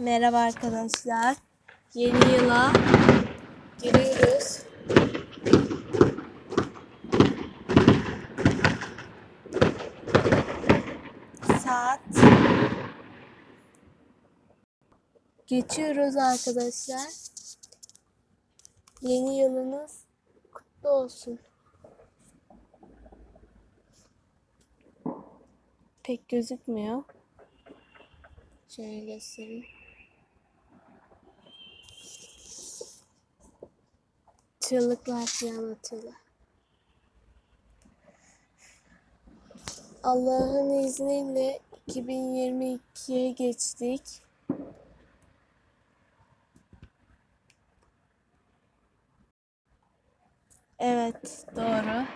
Merhaba arkadaşlar. Yeni yıla giriyoruz. Saat geçiyoruz arkadaşlar. Yeni yılınız kutlu olsun. Pek gözükmüyor. Şöyle göstereyim. çığlıklar şey anlatıyorlar. Allah'ın izniyle 2022'ye geçtik. Evet, doğru.